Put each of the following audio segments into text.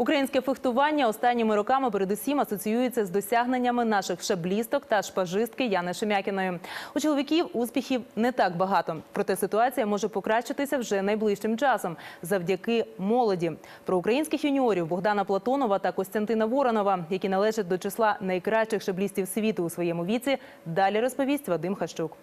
Українське фехтування останніми роками передусім асоціюється з досягненнями наших шаблісток та шпажистки Яни Шемякіної. У чоловіків успіхів не так багато, проте ситуація може покращитися вже найближчим часом завдяки молоді. Про українських юніорів Богдана Платонова та Костянтина Воронова, які належать до числа найкращих шаблістів світу у своєму віці, далі розповість Вадим Хащук.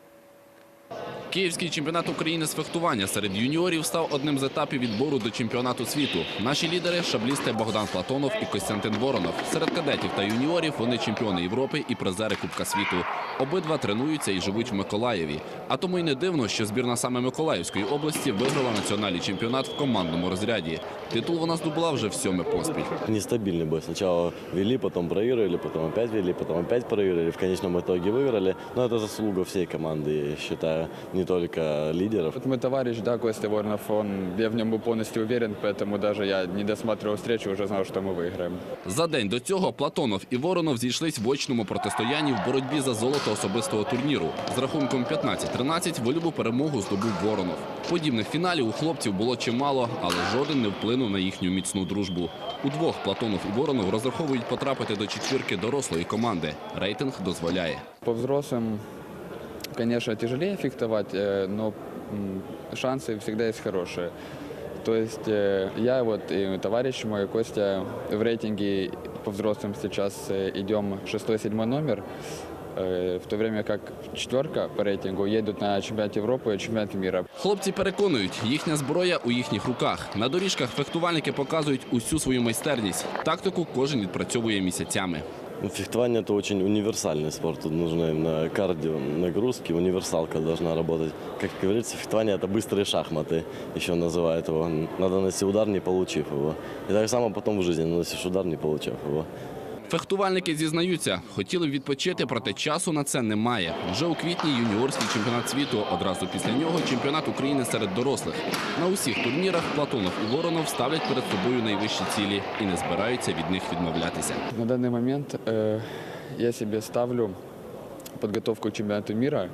Київський чемпіонат України з фехтування серед юніорів став одним з етапів відбору до чемпіонату світу. Наші лідери шаблісти Богдан Платонов і Костянтин Воронов. Серед кадетів та юніорів вони чемпіони Європи і призери Кубка світу. Обидва тренуються і живуть в Миколаєві. А тому й не дивно, що збірна саме Миколаївської області виграла національний чемпіонат в командному розряді. Титул вона здобула вже в сьоме поспіль. Нестабильный бой. Сначала вели, потом проигрывали, потом опять вели, потом опять проигрывали. В конечном итоге выиграли. Но это заслуга всей команды, я считаю, не только лидеров. Вот мой товарищ, да, Костя Воронов, он, я в нем был полностью уверен, поэтому даже я не досматривал встречу, уже знал, что мы выиграем. За день до цього Платонов і Воронов зійшлись в очному протистоянні в боротьбі за золото особистого турніру. З рахунком 15-13 вольову перемогу здобув Воронов. Подібних фіналів у хлопців було чимало, але жоден не вплинув на їхню міцну дружбу. Удвох Платонов і Воронов розраховують потрапити до четвірки дорослої команди. Рейтинг дозволяє. По взрослым, конечно, тяжелее фехтовать, э, но м, шансы всегда есть хорошие. То есть э, я вот и товарищ мой Костя в рейтинге по взрослым сейчас э, идем шестой-седьмой номер, э, в то время как четверка по рейтингу едут на чемпионат Европы и чемпионат мира. Хлопці переконують, їхня зброя у їхніх руках. На доріжках фехтувальники показують усю свою майстерність. Тактику кожен відпрацьовує місяцями. Ну, Фехтование – это очень универсальный спорт. Тут нужны именно кардио, нагрузки, универсалка должна работать. Как говорится, фехтование – это быстрые шахматы, еще называют его. Надо нанести удар, не получив его. И так само потом в жизни наносишь удар, не получив его. Фехтувальники зізнаються, хотіли б відпочити, проте часу на це немає. Вже у квітні юніорський чемпіонат світу. Одразу після нього чемпіонат України серед дорослих. На усіх турнірах Платонов і Воронов ставлять перед собою найвищі цілі і не збираються від них відмовлятися. На данный момент э, я себе ставлю подготовку к чемпионату мира.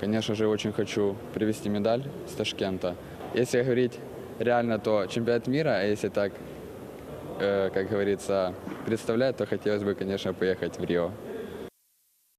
Конечно же, очень хочу привезти медаль с Ташкента. Если говорить реально, то чемпионат мира, а если так, э, как говорится, представляет, то хотелось бы, конечно, поехать в Рио.